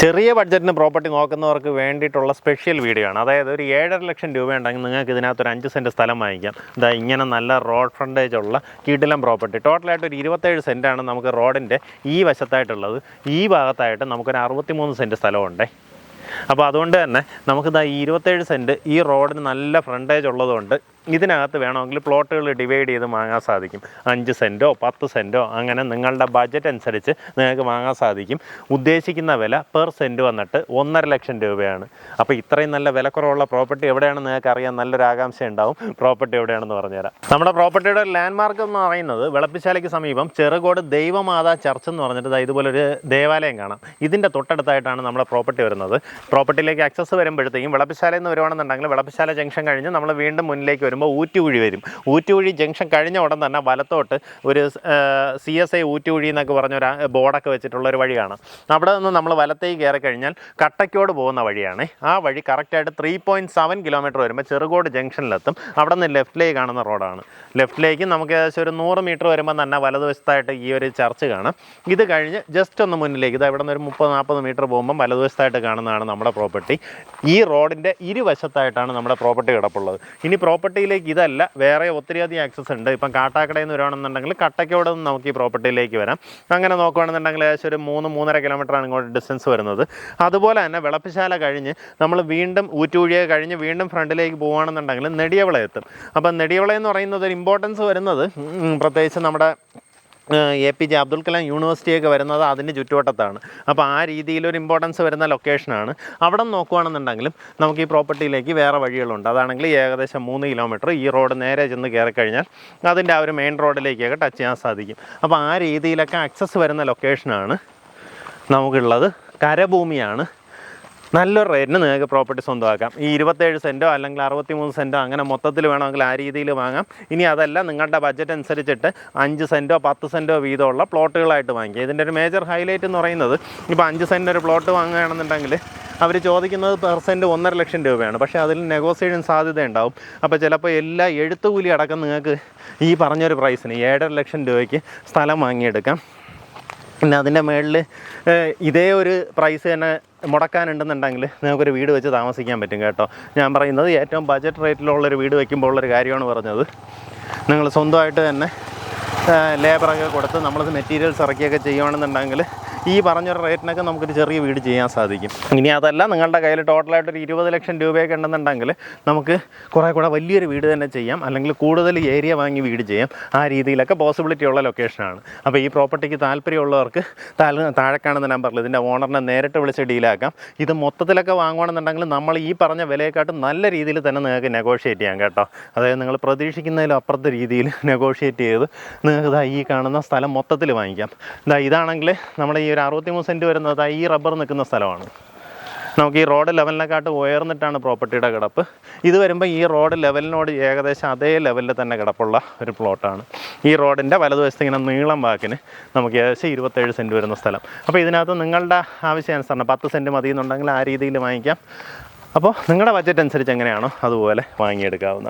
ചെറിയ ബഡ്ജറ്റിന് പ്രോപ്പർട്ടി നോക്കുന്നവർക്ക് വേണ്ടിയിട്ടുള്ള special video ആണ്. അതായത് ഒരു ഏഴര ലക്ഷം രൂപ ഉണ്ടെങ്കിൽ നിങ്ങൾക്ക് ഇതിനകത്ത് ഒരു അഞ്ച് സെന്റ് സ്ഥലം വാങ്ങിക്കാം. ഇതാ ഇങ്ങനെ നല്ല റോഡ് ഫ്രണ്ടേജ് ഉള്ള കീട്ടിലം പ്രോപ്പർട്ടി ടോട്ടലായിട്ട് ഒരു ഇരുപത്തേഴ് സെന്റാണ് നമുക്ക് റോഡിന്റെ ഈ വശത്തായിട്ടുള്ളത്. ഈ ഭാഗത്തായിട്ട് നമുക്കൊരു അറുപത്തിമൂന്ന് സെന്റ് സ്ഥലമുണ്ട്. അപ്പോൾ അതുകൊണ്ട് തന്നെ നമുക്കിതാ ഈ ഇരുപത്തേഴ് സെന്റ് ഈ റോഡിന് നല്ല ഫ്രണ്ടേജ് ഉള്ളതുകൊണ്ട് ഇതിനകത്ത് വേണമെങ്കിൽ പ്ലോട്ടുകൾ ഡിവൈഡ് ചെയ്ത് വാങ്ങാൻ സാധിക്കും. അഞ്ച് സെന്റോ പത്ത് സെന്റോ അങ്ങനെ നിങ്ങളുടെ ബഡ്ജറ്റ് അനുസരിച്ച് നിങ്ങൾക്ക് വാങ്ങാൻ സാധിക്കും. ഉദ്ദേശിക്കുന്ന വില പെർ സെന്റ് വന്നിട്ട് ഒന്നര ലക്ഷം രൂപയാണ്. അപ്പോൾ ഇത്രയും നല്ല വിലക്കുറവുള്ള പ്രോപ്പർട്ടി എവിടെയാണെന്ന് നിങ്ങൾക്ക് അറിയാൻ നല്ലൊരു ആകാംക്ഷ ഉണ്ടാവും. പ്രോപ്പർട്ടി എവിടെയാണെന്ന് പറഞ്ഞുതരാം. നമ്മുടെ പ്രോപ്പർട്ടിയുടെ ലാൻഡ് മാർക്ക് എന്ന് പറയുന്നത് വിളപ്പിശാലയ്ക്ക് സമീപം ചെറുകോട് ദൈവമാതാ ചർച്ച് എന്ന് പറഞ്ഞിട്ട് ഇതുപോലൊരു ദേവാലയം കാണാം. ഇതിന്റെ തൊട്ടടുത്തായിട്ടാണ് നമ്മുടെ പ്രോപ്പർട്ടി വരുന്നത്. പ്രോപ്പർട്ടിയിലേക്ക് ആക്സസ് വരുമ്പോഴത്തേക്കും വിളപ്പിശാലയിൽ നിന്ന് വരുവാണെന്നുണ്ടെങ്കിൽ വിളപ്പിശാല ജംഗ്ഷൻ കഴിഞ്ഞ് നമ്മൾ വീണ്ടും മുന്നിലേക്ക് വരുമ്പോൾ ഊറ്റുകുഴി വരും. ഊറ്റുകുഴി ജംഗ്ഷൻ കഴിഞ്ഞ ഉടൻ തന്നെ വലത്തോട്ട് ഒരു സി എസ് ഐ ഊറ്റുകുഴി എന്നൊക്കെ പറഞ്ഞൊരു ബോർഡൊക്കെ വെച്ചിട്ടുള്ള ഒരു വഴി കാണാം അവിടെ നിന്ന് നമ്മൾ വലത്തേക്ക് കയറി കഴിഞ്ഞാൽ കട്ടയ്ക്കോട് പോകുന്ന വഴിയാണ്. ആ വഴി കറക്റ്റായിട്ട് ത്രീ പോയിന്റ് സെവൻ കിലോമീറ്റർ വരുമ്പോൾ ചെറുകോട് ജംഗ്ഷനിലെത്തും. അവിടെ നിന്ന് ലെഫ്റ്റിലേക്ക് കാണുന്ന റോഡാണ് ലെഫ്റ്റിലേക്ക് നമുക്ക് ഏകദേശം ഒരു നൂറ് മീറ്റർ വരുമ്പോൾ തന്നെ വലതുവശത്തായിട്ട് ഈ ഒരു ചർച്ച് കാണാം. ഇത് കഴിഞ്ഞ് ജസ്റ്റ് ഒന്ന് മുന്നിലേക്ക് ഇത് അവിടെ നിന്ന് ഒരു മുപ്പത് നാൽപ്പത് മീറ്റർ പോകുമ്പോൾ വലതുവശത്തായിട്ട് കാണുന്നതാണ് നമ്മുടെ പ്രോപ്പർട്ടി ഈ റോഡിന്റെ ഇരുവശത്തായിട്ടാണ് നമ്മുടെ പ്രോപ്പർട്ടി കിടപ്പുള്ളത്. ഇനി പ്രോപ്പർട്ടിയിലേക്ക് ഇതല്ല. വേറെ ഒത്തിരിയധികം ആക്സസ് ഉണ്ട്. ഇപ്പം കാട്ടാക്കടയിൽ നിന്ന് വരുവാണെന്നുണ്ടെങ്കിൽ കട്ടയ്ക്കോടെ നിന്ന് നമുക്ക് ഈ പ്രോപ്പർട്ടിയിലേക്ക് വരാം. അങ്ങനെ നോക്കുകയാണെന്നുണ്ടെങ്കിൽ ഏകദേശം ഒരു മൂന്ന് മൂന്നര കിലോമീറ്ററാണ് ഇങ്ങോട്ട് ഡിസ്റ്റൻസ് വരുന്നത്. അതുപോലെ തന്നെ വിളപ്പശാല കഴിഞ്ഞ് നമ്മൾ വീണ്ടും ഊറ്റുകുഴിയെ കഴിഞ്ഞ് വീണ്ടും ഫ്രണ്ടിലേക്ക് പോകുകയാണെന്നുണ്ടെങ്കിൽ നെടിയവിള എത്തും അപ്പം നെടിയവിള എന്ന് പറയുന്നത് ഒരു ഇമ്പോർട്ടൻസ് വരുന്നത് പ്രത്യേകിച്ച് നമ്മുടെ A P J Abdul Kalam യൂണിവേഴ്സിറ്റിയൊക്കെ വരുന്നത് അതിന്റെ ചുറ്റുവട്ടത്താണ്. അപ്പോൾ ആ രീതിയിലൊരു ഇമ്പോർട്ടൻസ് വരുന്ന ലൊക്കേഷനാണ് അവിടെ നോക്കുകയാണെന്നുണ്ടെങ്കിലും നമുക്ക് ഈ പ്രോപ്പർട്ടിയിലേക്ക് വേറെ വഴികളുണ്ട്. അതാണെങ്കിൽ ഏകദേശം മൂന്ന് കിലോമീറ്റർ ഈ റോഡ് നേരെ ചെന്ന് കയറി കഴിഞ്ഞാൽ അതിന്റെ ആ ഒരു മെയിൻ റോഡിലേക്കൊക്കെ ടച്ച് ചെയ്യാൻ സാധിക്കും. അപ്പോൾ ആ രീതിയിലൊക്കെ ആക്സസ് വരുന്ന ലൊക്കേഷനാണ് നമുക്കുള്ളത്. കരഭൂമിയാണ്. നല്ലൊരു റേറ്റിന് നിങ്ങൾക്ക് പ്രോപ്പർട്ടി സ്വന്തമാക്കാം. ഈ ഇരുപത്തേഴ് സെന്റോ അല്ലെങ്കിൽ അറുപത്തിമൂന്ന് സെന്റോ അങ്ങനെ മൊത്തത്തിൽ വേണമെങ്കിൽ ആ രീതിയിൽ വാങ്ങാം. ഇനി അതല്ല നിങ്ങളുടെ ബഡ്ജറ്റ് അനുസരിച്ചിട്ട് അഞ്ച് സെന്റോ പത്ത് സെന്റോ വീതമുള്ള പ്ലോട്ടുകളായിട്ട് വാങ്ങിക്കുക. ഇതിന്റെ ഒരു മേജർ ഹൈലൈറ്റ് എന്ന് പറയുന്നത് ഇപ്പോൾ അഞ്ച് സെന്റ് ഒരു പ്ലോട്ട് വാങ്ങുകയാണെന്നുണ്ടെങ്കിൽ അവർ ചോദിക്കുന്നത് പെർസെന്റ് ഒന്നര ലക്ഷം രൂപയാണ്. പക്ഷേ അതിൽ നെഗോസിയേഷൻ സാധ്യത ഉണ്ടാവും അപ്പോൾ ചിലപ്പോൾ എല്ലാ എഴുത്തുകൂലി അടക്കം നിങ്ങൾക്ക് ഈ പറഞ്ഞൊരു പ്രൈസിന് ഏഴര ലക്ഷം രൂപയ്ക്ക് സ്ഥലം വാങ്ങിയെടുക്കാം. പിന്നെ അതിന്റെ മുകളിൽ ഇതേ ഒരു പ്രൈസ് തന്നെ മുടക്കാനുണ്ടെന്നുണ്ടെങ്കിൽ നിങ്ങൾക്കൊരു വീട് വെച്ച് താമസിക്കാൻ പറ്റും കേട്ടോ. ഞാൻ പറയുന്നത് ഏറ്റവും ബജറ്റ് റേറ്റിലുള്ളൊരു വീട് വയ്ക്കുമ്പോൾ ഉള്ളൊരു കാര്യമാണ് പറഞ്ഞത്. നിങ്ങൾ സ്വന്തമായിട്ട് തന്നെ ലേബറൊക്കെ കൊടുത്ത് നമ്മളത് മെറ്റീരിയൽസ് ഇറക്കിയൊക്കെ ചെയ്യുകയാണെന്നുണ്ടെങ്കിൽ ഈ പറഞ്ഞൊരു റേറ്റിനൊക്കെ നമുക്കൊരു ചെറിയ വീട് ചെയ്യാൻ സാധിക്കും. ഇനി അതല്ല നിങ്ങളുടെ കയ്യിൽ ടോട്ടലായിട്ട് ഒരു ഇരുപത് ലക്ഷം രൂപയൊക്കെ ഉണ്ടെന്നുണ്ടെങ്കിൽ നമുക്ക് കുറേ കൂടെ വലിയൊരു വീട് തന്നെ ചെയ്യാം. അല്ലെങ്കിൽ കൂടുതൽ ഏരിയ വാങ്ങി വീട് ചെയ്യാം. ആ രീതിയിലൊക്കെ പോസിബിലിറ്റി ഉള്ള ലൊക്കേഷനാണ് അപ്പോൾ ഈ പ്രോപ്പർട്ടിക്ക് താല്പര്യമുള്ളവർക്ക് താഴെ കാണുന്ന നമ്പറിൽ ഇതിന്റെ ഓണറിനെ നേരിട്ട് വിളിച്ച് ഡീലാക്കാം ഇത് മൊത്തത്തിലൊക്കെ വാങ്ങുകയാണെന്നുണ്ടെങ്കിൽ നമ്മൾ ഈ പറഞ്ഞ വിലയെക്കാട്ടും നല്ല രീതിയിൽ തന്നെ നിങ്ങൾക്ക് നെഗോഷിയേറ്റ് ചെയ്യാം കേട്ടോ. അതായത് നിങ്ങൾ പ്രതീക്ഷിക്കുന്നതിലും അപ്പുറത്തെ രീതിയിൽ നെഗോഷിയേറ്റ് ചെയ്ത് നിങ്ങൾക്ക് ഈ കാണുന്ന സ്ഥലം മൊത്തത്തിൽ വാങ്ങിക്കാം. ഇതാ ഇതാണെങ്കിൽ നമ്മുടെ ഈ ഒരു അറുപത്തിമൂന്ന് സെന്റ് വരുന്നത് ഈ റബ്ബർ നിൽക്കുന്ന സ്ഥലമാണ്. നമുക്ക് ഈ റോഡ് ലെവലിനെക്കാട്ട് ഉയർന്നിട്ടാണ് പ്രോപ്പർട്ടിയുടെ കിടപ്പ്. ഇത് വരുമ്പോൾ ഈ റോഡ് ലെവലിനോട് ഏകദേശം അതേ ലെവലിൽ തന്നെ കിടപ്പുള്ള ഒരു പ്ലോട്ടാണ്. ഈ റോഡിന്റെ വലതുവശത്ത് ഇങ്ങനെ നീളം വാക്കിന് നമുക്ക് ഏകദേശം ഇരുപത്തേഴ് സെന്റ് വരുന്ന സ്ഥലം. അപ്പോൾ ഇതിനകത്ത് നിങ്ങളുടെ ആവശ്യാനുസരണം പത്ത് സെന്റ് മതി എന്നുണ്ടെങ്കിൽ ആ രീതിയിൽ വാങ്ങിക്കാം. അപ്പോൾ നിങ്ങളുടെ ബഡ്ജറ്റ് അനുസരിച്ച് എങ്ങനെയാണോ അതുപോലെ വാങ്ങിയെടുക്കാവുന്നതാണ്.